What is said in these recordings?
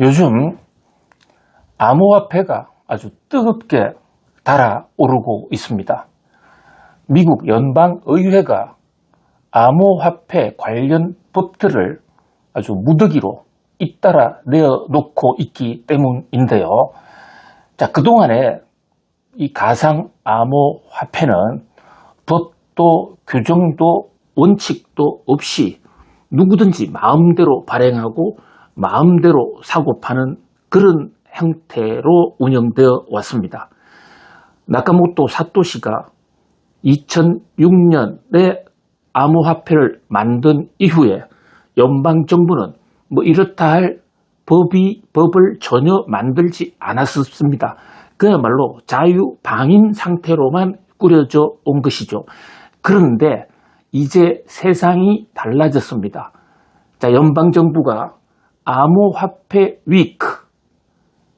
요즘 암호화폐가 아주 뜨겁게 달아오르고 있습니다. 미국 연방의회가 암호화폐 관련 법들을 아주 무더기로 잇따라 내어놓고 있기 때문인데요. 자, 그동안에 이 가상 암호화폐는 법도 규정도 원칙도 없이 누구든지 마음대로 발행하고 마음대로 사고 파는 그런 형태로 운영되어 왔습니다. 나카모토 사토시가 2006년에 암호화폐를 만든 이후에 연방정부는 뭐 이렇다 할 법이, 법을 전혀 만들지 않았습니다. 그야말로 자유방임 상태로만 꾸려져 온 것이죠. 그런데 이제 세상이 달라졌습니다. 자, 연방정부가 암호화폐 위크,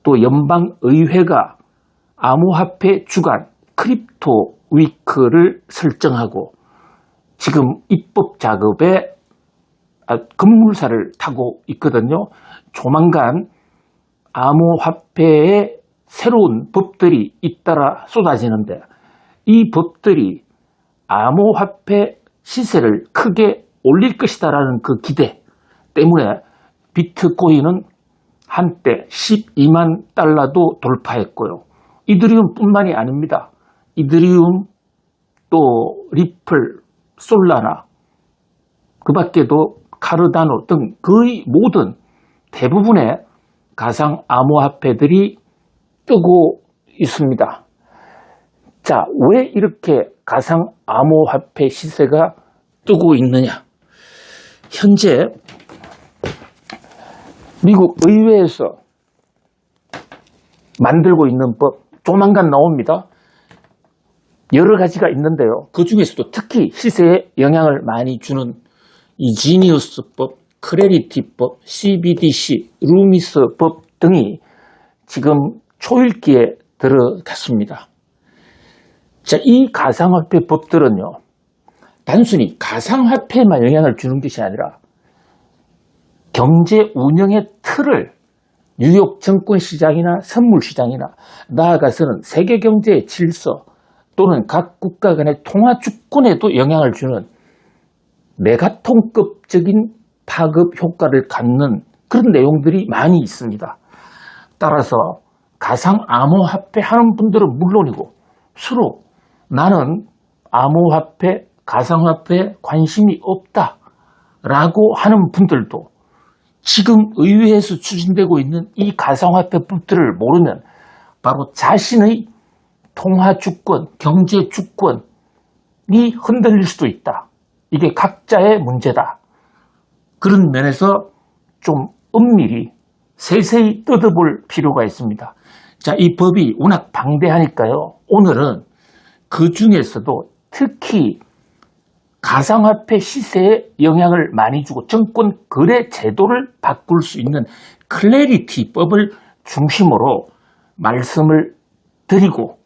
또 연방의회가 암호화폐 주간 크립토 위크를 설정하고 지금 입법 작업에 아, 급물살을 타고 있거든요. 조만간 암호화폐의 새로운 법들이 잇따라 쏟아지는데 이 법들이 암호화폐 시세를 크게 올릴 것이다라는 그 기대 때문에 비트코인은 한때 12만 달러도 돌파했고요. 이드리움 뿐만이 아닙니다. 이드리움 또 리플, 솔라나 그 밖에도 카르다노 등 거의 모든 대부분의 가상 암호화폐들이 뜨고 있습니다. 자, 왜 이렇게 가상 암호화폐 시세가 뜨고 있느냐? 현재 미국 의회에서 만들고 있는 법 조만간 나옵니다. 여러 가지가 있는데요. 그 중에서도 특히 시세에 영향을 많이 주는 이 지니어스법, 크레리티법, CBDC, 루미스법 등이 지금 초읽기에 들어갔습니다. 자, 이 가상화폐 법들은요, 단순히 가상화폐만 영향을 주는 것이 아니라 경제 운영의 틀을 뉴욕 증권 시장이나 선물 시장이나 나아가서는 세계 경제의 질서 또는 각 국가 간의 통화 주권에도 영향을 주는 메가통급적인 파급 효과를 갖는 그런 내용들이 많이 있습니다. 따라서 가상 암호화폐 하는 분들은 물론이고 서로 나는 암호화폐, 가상화폐에 관심이 없다 라고 하는 분들도 지금 의회에서 추진되고 있는 이 가상화폐법들을 모르면 바로 자신의 통화 주권, 경제 주권이 흔들릴 수도 있다. 이게 각자의 문제다. 그런 면에서 좀 엄밀히 세세히 뜯어볼 필요가 있습니다. 자, 이 법이 워낙 방대하니까요. 오늘은 그 중에서도 특히 가상화폐 시세에 영향을 많이 주고 정권 거래 제도를 바꿀 수 있는 클래리티법을 중심으로 말씀을 드리고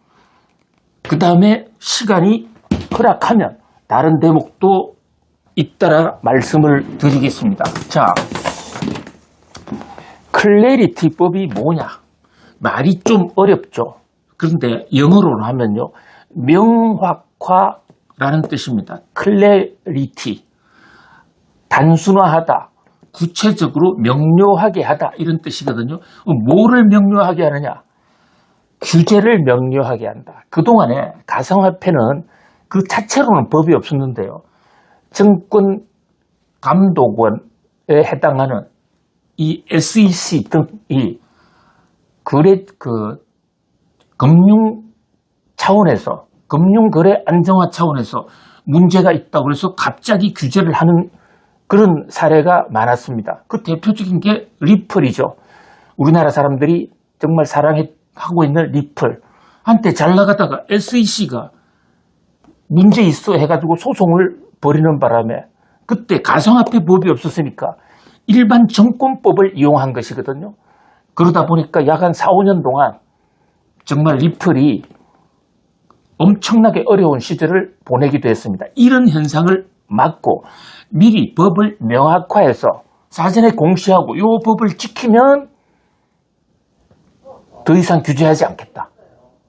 그 다음에 시간이 허락하면 다른 대목도 잇따라 말씀을 드리겠습니다. 자, 클래리티법이 뭐냐? 말이 좀 어렵죠. 그런데 영어로 하면요. 명확화 라는 뜻입니다. 클래리티. 단순화하다. 구체적으로 명료하게 하다. 이런 뜻이거든요. 뭐를 명료하게 하느냐? 규제를 명료하게 한다. 그동안에 가상화폐는 그 자체로는 법이 없었는데요. 정권 감독원에 해당하는 이 SEC 등이 거래 그 금융 차원에서 금융거래 안정화 차원에서 문제가 있다고 해서 갑자기 규제를 하는 그런 사례가 많았습니다. 그 대표적인 게 리플이죠. 우리나라 사람들이 정말 사랑하고 있는 리플. 한때 잘 나가다가 SEC가 문제 있어 해가지고 소송을 벌이는 바람에 그때 가상화폐 법이 없었으니까 일반 정권법을 이용한 것이거든요. 그러다 보니까 약 한 4, 5년 동안 정말 리플이 엄청나게 어려운 시절을 보내기도 했습니다. 이런 현상을 막고 미리 법을 명확화해서 사전에 공시하고 이 법을 지키면 더 이상 규제하지 않겠다.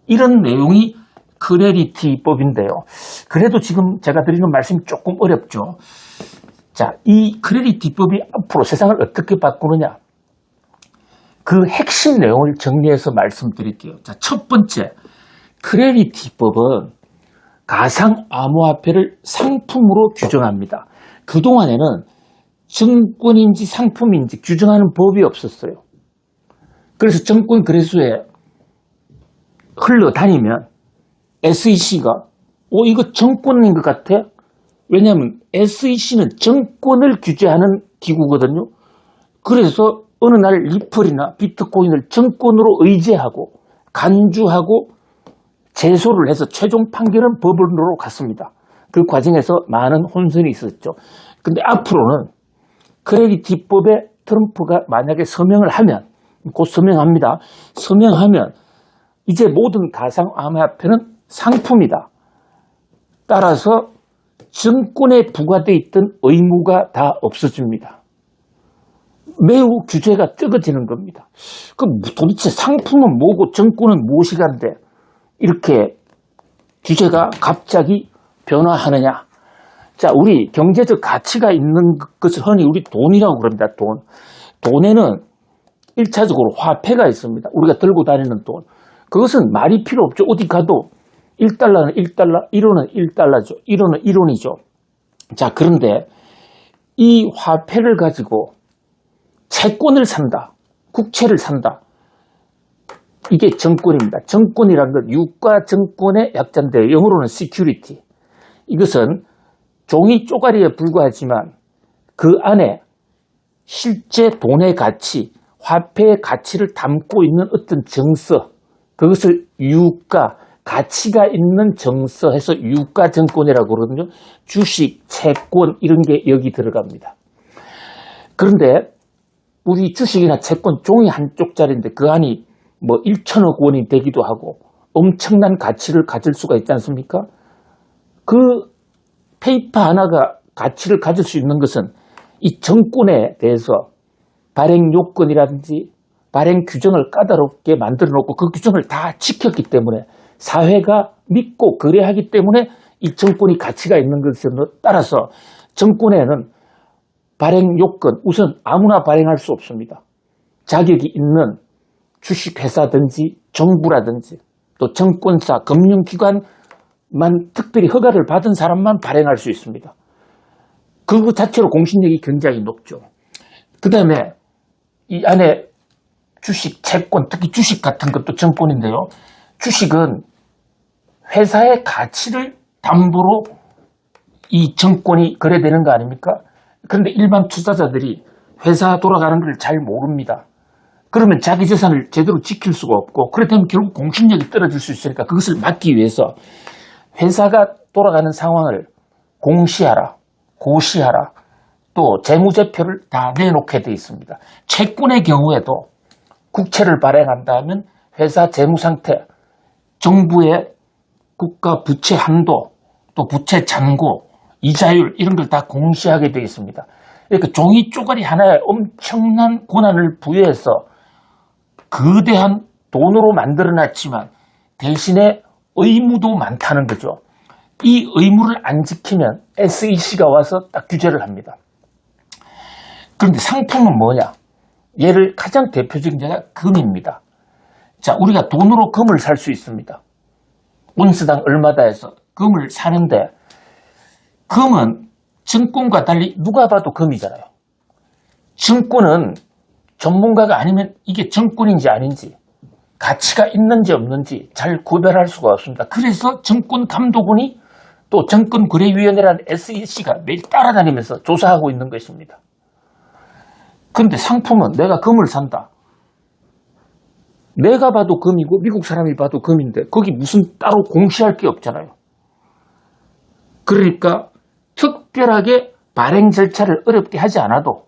이런 내용이 크레디티법인데요. 그래도 지금 제가 드리는 말씀이 조금 어렵죠. 자, 이 크레디티법이 앞으로 세상을 어떻게 바꾸느냐. 그 핵심 내용을 정리해서 말씀드릴게요. 자, 첫 번째, 크레디티법은 가상 암호화폐를 상품으로 규정합니다. 그동안에는 증권인지 상품인지 규정하는 법이 없었어요. 그래서 증권 거래소에 흘러다니면 SEC가 어 이거 정권인 것 같아? 왜냐하면 SEC는 정권을 규제하는 기구거든요. 그래서 어느 날 리플이나 비트코인을 정권으로 의제하고 간주하고 제소를 해서 최종 판결은 법원으로 갔습니다. 그 과정에서 많은 혼선이 있었죠. 근데 앞으로는 크레디티 법에 트럼프가 만약에 서명을 하면 곧 서명합니다. 서명하면 이제 모든 가상 암호화폐는 상품이다. 따라서 증권에 부과되어 있던 의무가 다 없어집니다. 매우 규제가 적어지는 겁니다. 그럼 도대체 상품은 뭐고 정권은 무엇이간데 이렇게 규제가 갑자기 변화하느냐? 자, 우리 경제적 가치가 있는 것을 흔히 우리 돈이라고 그럽니다. 돈. 돈에는 1차적으로 화폐가 있습니다. 우리가 들고 다니는 돈. 그것은 말이 필요 없죠. 어디 가도 1달러는 1달러, 1원은 1달러죠. 1원은 1원이죠. 자, 그런데 이 화폐를 가지고 채권을 산다. 국채를 산다. 이게 정권입니다. 정권이라는 건 유가 정권의 약자인데 영어로는 security. 이것은 종이 쪼가리에 불과하지만 그 안에 실제 돈의 가치, 화폐의 가치를 담고 있는 어떤 정서, 그것을 유가, 가치가 있는 정서 해서 유가 정권이라고 그러거든요. 주식, 채권 이런 게 여기 들어갑니다. 그런데 우리 주식이나 채권 종이 한 쪽짜리인데 그 안이 뭐 1천억 원이 되기도 하고 엄청난 가치를 가질 수가 있지 않습니까? 그 페이퍼 하나가 가치를 가질 수 있는 것은 이 정권에 대해서 발행 요건이라든지 발행 규정을 까다롭게 만들어 놓고 그 규정을 다 지켰기 때문에 사회가 믿고 거래하기 때문에 이 정권이 가치가 있는 것에 따라서 정권에는 발행 요건 우선 아무나 발행할 수 없습니다. 자격이 있는 주식회사든지 정부라든지 또 정권사, 금융기관만 특별히 허가를 받은 사람만 발행할 수 있습니다. 그 자체로 공신력이 굉장히 높죠. 그 다음에 이 안에 주식, 채권, 특히 주식 같은 것도 정권인데요. 주식은 회사의 가치를 담보로 이 정권이 거래되는 거 아닙니까? 그런데 일반 투자자들이 회사 돌아가는 걸 잘 모릅니다. 그러면 자기 재산을 제대로 지킬 수가 없고 그렇다면 결국 공신력이 떨어질 수 있으니까 그것을 막기 위해서 회사가 돌아가는 상황을 공시하라, 고시하라, 또 재무제표를 다 내놓게 되어 있습니다. 채권의 경우에도 국채를 발행한다면 회사 재무 상태, 정부의 국가 부채 한도, 또 부채 잔고, 이자율 이런 걸 다 공시하게 되어 있습니다. 이렇게 종이 쪼가리 하나에 엄청난 권한을 부여해서 거대한 돈으로 만들어 놨지만 대신에 의무도 많다는 거죠. 이 의무를 안 지키면 SEC가 와서 딱 규제를 합니다. 그런데 상품은 뭐냐? 얘를 가장 대표적인 자가 금입니다. 자, 우리가 돈으로 금을 살 수 있습니다. 온스당 얼마다 해서 금을 사는데 금은 증권과 달리 누가 봐도 금이잖아요. 증권은 전문가가 아니면 이게 정권인지 아닌지 가치가 있는지 없는지 잘 구별할 수가 없습니다. 그래서 증권감독원이 또 정권 거래위원회라는 SEC가 매일 따라다니면서 조사하고 있는 것입니다. 근데 상품은 내가 금을 산다. 내가 봐도 금이고 미국 사람이 봐도 금인데 거기 무슨 따로 공시할 게 없잖아요. 그러니까 특별하게 발행 절차를 어렵게 하지 않아도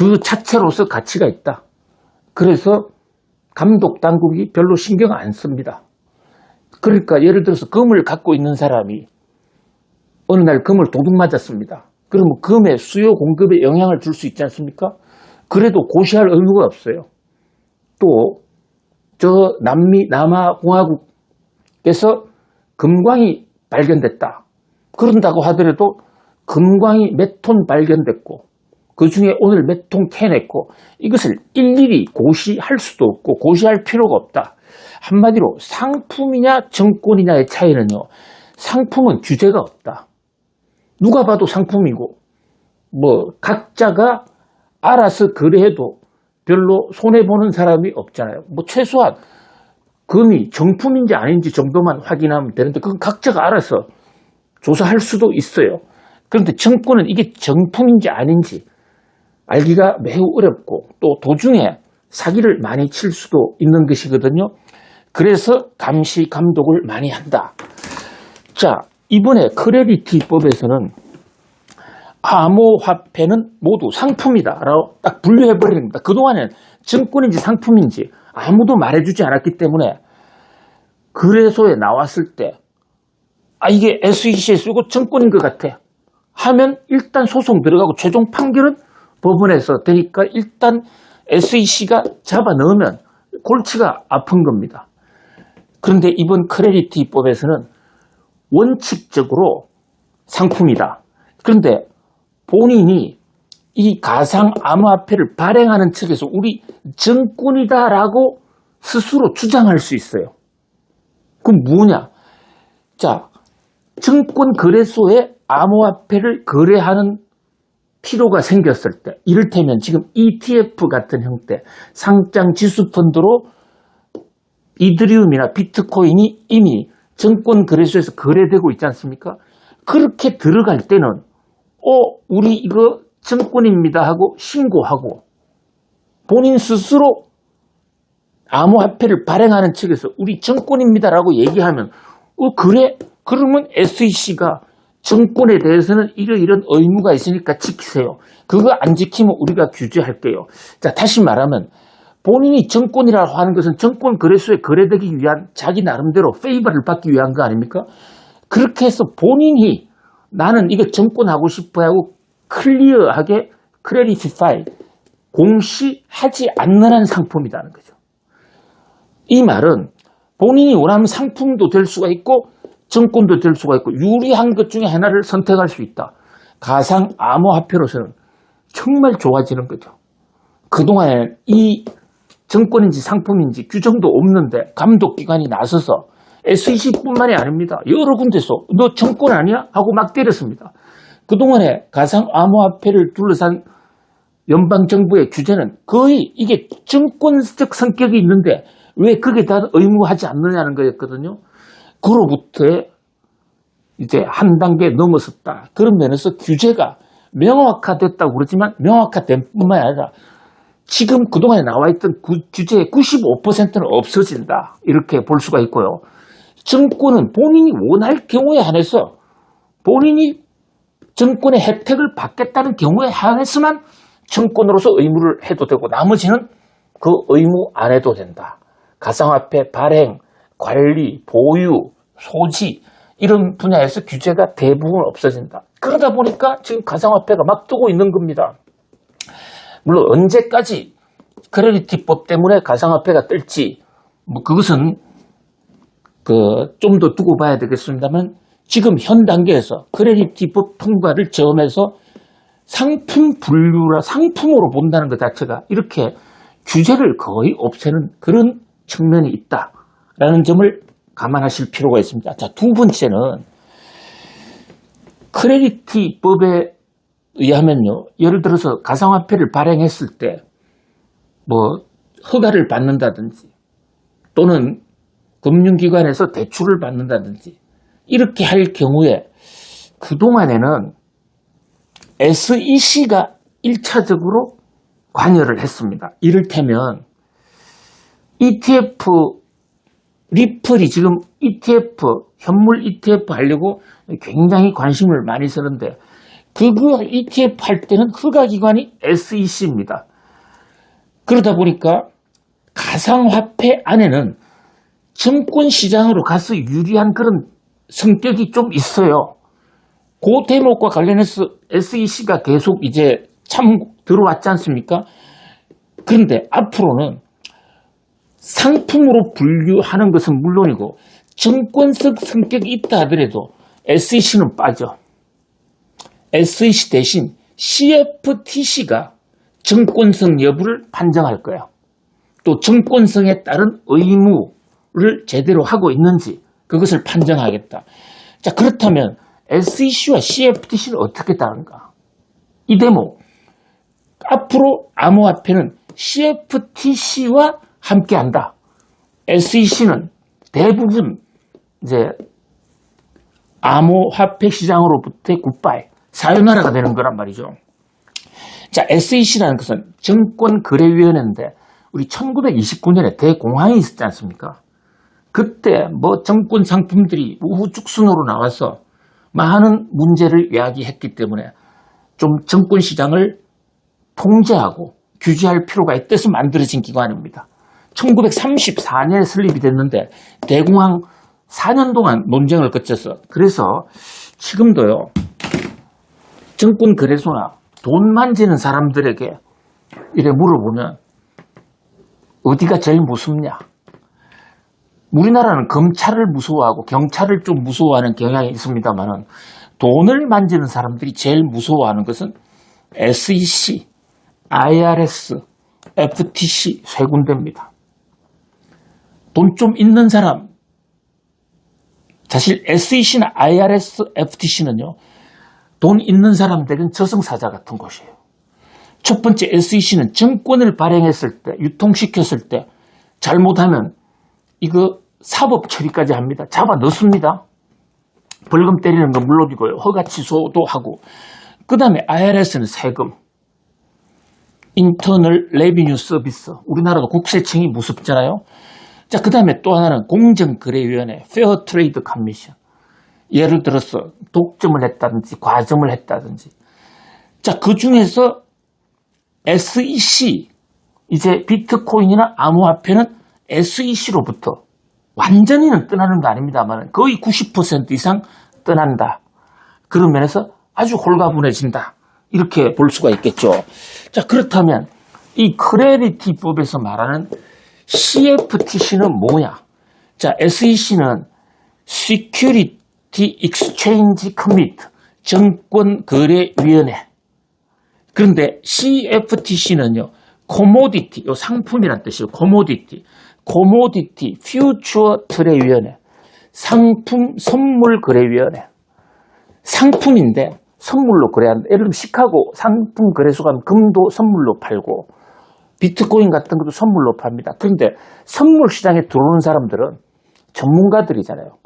그 자체로서 가치가 있다. 그래서 감독 당국이 별로 신경 안 씁니다. 그러니까 예를 들어서 금을 갖고 있는 사람이 어느 날 금을 도둑 맞았습니다. 그러면 금의 수요 공급에 영향을 줄 수 있지 않습니까? 그래도 고시할 의무가 없어요. 또 저 남미 남아 공화국에서 금광이 발견됐다. 그런다고 하더라도 금광이 몇 톤 발견됐고 그 중에 오늘 몇톤 캐냈고 이것을 일일이 고시할 수도 없고 고시할 필요가 없다. 한마디로 상품이냐 정권이냐의 차이는요. 상품은 규제가 없다. 누가 봐도 상품이고 뭐 각자가 알아서 거래해도 별로 손해보는 사람이 없잖아요. 뭐 최소한 금이 정품인지 아닌지 정도만 확인하면 되는데 그건 각자가 알아서 조사할 수도 있어요. 그런데 정권은 이게 정품인지 아닌지 알기가 매우 어렵고 또 도중에 사기를 많이 칠 수도 있는 것이거든요. 그래서 감시 감독을 많이 한다. 자, 이번에 크레디티법에서는 암호화폐는 모두 상품이다. 라고 딱 분류해버리는 겁니다. 그동안엔 증권인지 상품인지 아무도 말해주지 않았기 때문에 거래소에 나왔을 때, 아, 이게 SEC에 쓰고 증권인 것 같아. 하면 일단 소송 들어가고 최종 판결은 법원에서 되니까 일단 SEC가 잡아 넣으면 골치가 아픈 겁니다. 그런데 이번 크레디티 법에서는 원칙적으로 상품이다. 그런데 본인이 이 가상 암호화폐를 발행하는 측에서 우리 정권이다라고 스스로 주장할 수 있어요. 그럼 뭐냐? 자, 증권 거래소에 암호화폐를 거래하는 필요가 생겼을 때, 이를테면 지금 ETF 같은 형태, 상장 지수 펀드로 이드리움이나 비트코인이 이미 증권 거래소에서 거래되고 있지 않습니까? 그렇게 들어갈 때는 어, 우리 이거 증권입니다 하고 신고하고 본인 스스로 암호화폐를 발행하는 측에서 우리 증권입니다라고 얘기하면 어, 그래? 그러면 SEC가 정권에 대해서는 이러이런 의무가 있으니까 지키세요. 그거 안 지키면 우리가 규제할게요. 자, 다시 말하면 본인이 정권이라고 하는 것은 정권 거래소에 거래되기 위한 자기 나름대로 페이버를 받기 위한 거 아닙니까? 그렇게 해서 본인이 나는 이거 정권하고 싶어 하고 클리어하게 크레디티파이 공시하지 않는 한 상품이라는 거죠. 이 말은 본인이 원하는 상품도 될 수가 있고 정권도 될 수가 있고 유리한 것 중에 하나를 선택할 수 있다. 가상 암호화폐로서는 정말 좋아지는 거죠. 그동안에 이 정권인지 상품인지 규정도 없는데 감독기관이 나서서 SEC뿐만이 아닙니다. 여러 군데서 너 정권 아니야? 하고 막 때렸습니다. 그동안에 가상 암호화폐를 둘러싼 연방정부의 규제는 거의 이게 정권적 성격이 있는데 왜 그게 다 의무하지 않느냐는 거였거든요. 그로부터 이제 한 단계 넘어섰다. 그런 면에서 규제가 명확화됐다고 그러지만 명확화된 뿐만 아니라 지금 그동안에 나와 있던 구, 규제의 95%는 없어진다. 이렇게 볼 수가 있고요. 정권은 본인이 원할 경우에 한해서 본인이 정권의 혜택을 받겠다는 경우에 한해서만 정권으로서 의무를 해도 되고 나머지는 그 의무 안 해도 된다. 가상화폐 발행, 관리, 보유, 소지 이런 분야에서 규제가 대부분 없어진다. 그러다 보니까 지금 가상화폐가 막 뜨고 있는 겁니다. 물론 언제까지 크레디티법 때문에 가상화폐가 뜰지 뭐 그것은 그 좀 더 두고 봐야 되겠습니다만 지금 현 단계에서 크레디티법 통과를 저음해서 상품 분류라 상품으로 본다는 것 자체가 이렇게 규제를 거의 없애는 그런 측면이 있다 라는 점을 감안하실 필요가 있습니다. 자, 두 번째는 크레디티 법에 의하면요, 예를 들어서 가상화폐를 발행했을 때, 뭐, 허가를 받는다든지, 또는 금융기관에서 대출을 받는다든지, 이렇게 할 경우에, 그동안에는 SEC가 1차적으로 관여를 했습니다. 이를테면, ETF, 리플이 지금 ETF, 현물 ETF 하려고 굉장히 관심을 많이 쓰는데, 그거 ETF 할 때는 허가기관이 SEC입니다. 그러다 보니까 가상화폐 안에는 증권시장으로 가서 유리한 그런 성격이 좀 있어요. 그 대목과 관련해서 SEC가 계속 이제 참 들어왔지 않습니까? 그런데 앞으로는 상품으로 분류하는 것은 물론이고 정권적 성격이 있다 하더라도 SEC는 빠져. SEC 대신 CFTC가 정권성 여부를 판정할 거예요. 또 정권성에 따른 의무를 제대로 하고 있는지 그것을 판정하겠다. 자, 그렇다면 SEC와 CFTC는 어떻게 다른가? 이 대목. 앞으로 암호화폐는 CFTC와 함께 한다. SEC는 대부분 이제 암호화폐 시장으로부터의 굿바이, 사요나라가 되는 거란 말이죠. 자, SEC라는 것은 정권거래위원회인데 우리 1929년에 대공황이 있었지 않습니까? 그때 뭐 정권 상품들이 우후죽순으로 나와서 많은 문제를 야기했기 때문에 좀 정권 시장을 통제하고 규제할 필요가 있어서 만들어진 기관입니다. 1934년에 설립이 됐는데 대공황 4년 동안 논쟁을 거쳐서 그래서 지금도요 정권 거래소나 돈 만지는 사람들에게 이래 물어보면 어디가 제일 무섭냐? 우리나라는 검찰을 무서워하고 경찰을 좀 무서워하는 경향이 있습니다만은 돈을 만지는 사람들이 제일 무서워하는 것은 SEC, IRS, FTC 세 군데입니다. 돈 좀 있는 사람, 사실 SEC나 IRS, FTC는요, 돈 있는 사람들은 저승사자 같은 곳이에요. 첫 번째 SEC는 정권을 발행했을 때, 유통시켰을 때, 잘못하면 이거 사법 처리까지 합니다. 잡아 넣습니다. 벌금 때리는 건 물론이고요. 허가 취소도 하고. 그 다음에 IRS는 세금. 인터널 레비뉴 서비스. 우리나라도 국세청이 무섭잖아요. 자, 그 다음에 또 하나는 공정거래위원회, 페어 트레이드 커미션. 예를 들어서 독점을 했다든지 과점을 했다든지. 자, 그 중에서 SEC, 이제 비트코인이나 암호화폐는 SEC로부터 완전히는 떠나는 거 아닙니다만 거의 90% 이상 떠난다. 그런 면에서 아주 홀가분해진다. 이렇게 볼 수가 있겠죠. 자, 그렇다면 이 크레디티법에서 말하는 CFTC는 뭐냐? 자, SEC는 Security Exchange Commit 정권거래위원회. 그런데 CFTC는요, 코모디티, 요 상품이란 뜻이에요. 코모디티. 코모디티 퓨처 트레 위원회. 상품 선물 거래 위원회. 상품인데 선물로 거래한다. 예를 들면 시카고 상품 거래소 가면 금도 선물로 팔고 비트코인 같은 것도 선물로 팝니다. 그런데 선물 시장에 들어오는 사람들은 전문가들이잖아요.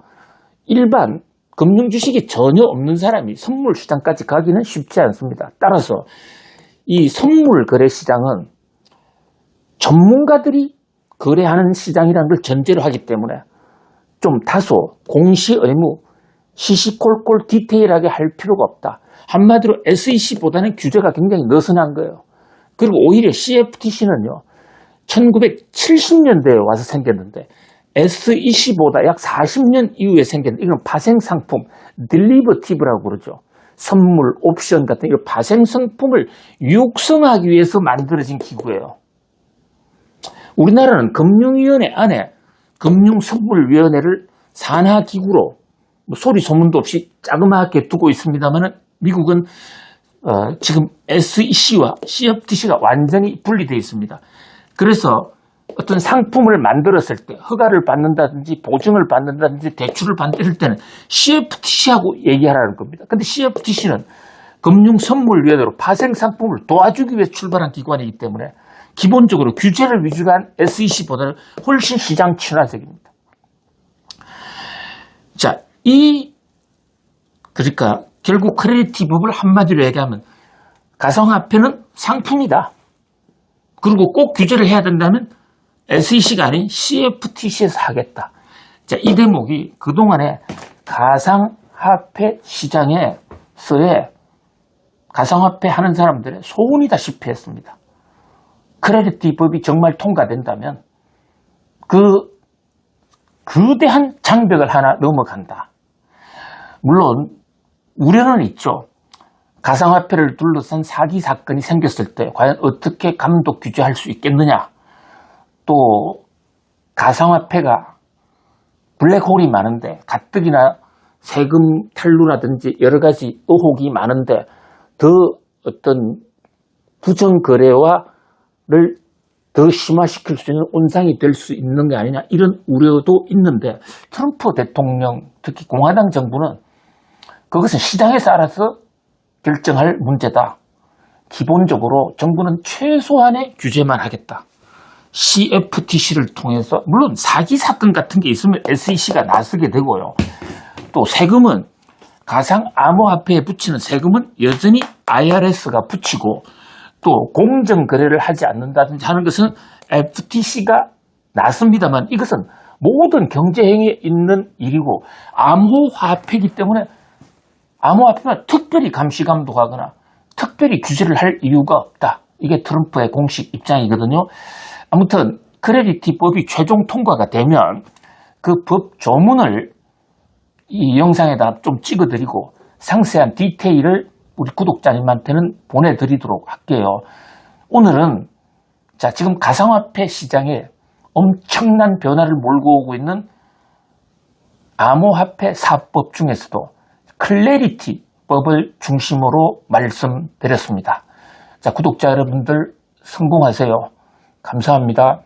일반 금융 주식이 전혀 없는 사람이 선물 시장까지 가기는 쉽지 않습니다. 따라서 이 선물 거래 시장은 전문가들이 거래하는 시장이라는 걸 전제로 하기 때문에 좀 다소 공시 의무, 시시콜콜 디테일하게 할 필요가 없다. 한마디로 SEC보다는 규제가 굉장히 느슨한 거예요. 그리고 오히려 CFTC는요, 1970년대에 와서 생겼는데 SEC보다 약 40년 이후에 생긴 이건 파생 상품, 딜리버티브라고 그러죠. 선물, 옵션 같은 이런 파생 상품을 육성하기 위해서 만들어진 기구예요. 우리나라는 금융위원회 안에 금융선물위원회를 산하기구로 뭐 소리 소문도 없이 자그마하게 두고 있습니다만 미국은 어, 지금 SEC와 CFTC가 완전히 분리되어 있습니다. 그래서 어떤 상품을 만들었을 때 허가를 받는다든지 보증을 받는다든지 대출을 받을 때는 CFTC하고 얘기하라는 겁니다. 근데 CFTC는 금융 선물 위원회로 파생 상품을 도와주기 위해 출발한 기관이기 때문에 기본적으로 규제를 위주로 한 SEC보다는 훨씬 시장 친화적입니다. 자, 이, 그러니까 결국 크레디티법을 한마디로 얘기하면 가상화폐는 상품이다. 그리고 꼭 규제를 해야 된다면 SEC가 아닌 CFTC에서 하겠다. 자, 이 대목이 그동안에 가상화폐 시장에서의 가상화폐 하는 사람들의 소원이다시피 했습니다. 크레디티법이 정말 통과된다면 그 거대한 장벽을 하나 넘어간다. 물론 우려는 있죠. 가상화폐를 둘러싼 사기 사건이 생겼을 때 과연 어떻게 감독 규제할 수 있겠느냐. 또 가상화폐가 블랙홀이 많은데 가뜩이나 세금 탈루라든지 여러 가지 의혹이 많은데 더 어떤 부정거래와를 더 심화시킬 수 있는 온상이 될 수 있는 게 아니냐 이런 우려도 있는데 트럼프 대통령 특히 공화당 정부는 그것은 시장에서 알아서 결정할 문제다. 기본적으로 정부는 최소한의 규제만 하겠다. CFTC를 통해서 물론 사기 사건 같은 게 있으면 SEC가 나서게 되고요. 또 세금은 가상 암호화폐에 붙이는 세금은 여전히 IRS가 붙이고 또 공정 거래를 하지 않는다든지 하는 것은 FTC가 나섭니다만 이것은 모든 경제 행위에 있는 일이고 암호화폐이기 때문에 암호화폐만 특별히 감시 감독하거나 특별히 규제를 할 이유가 없다. 이게 트럼프의 공식 입장이거든요. 아무튼 크레디티 법이 최종 통과가 되면 그 법 조문을 이 영상에다 좀 찍어드리고 상세한 디테일을 우리 구독자님한테는 보내드리도록 할게요. 오늘은 자 지금 가상화폐 시장에 엄청난 변화를 몰고 오고 있는 암호화폐 사법 중에서도 클래리티 법을 중심으로 말씀드렸습니다. 자, 구독자 여러분들 성공하세요. 감사합니다.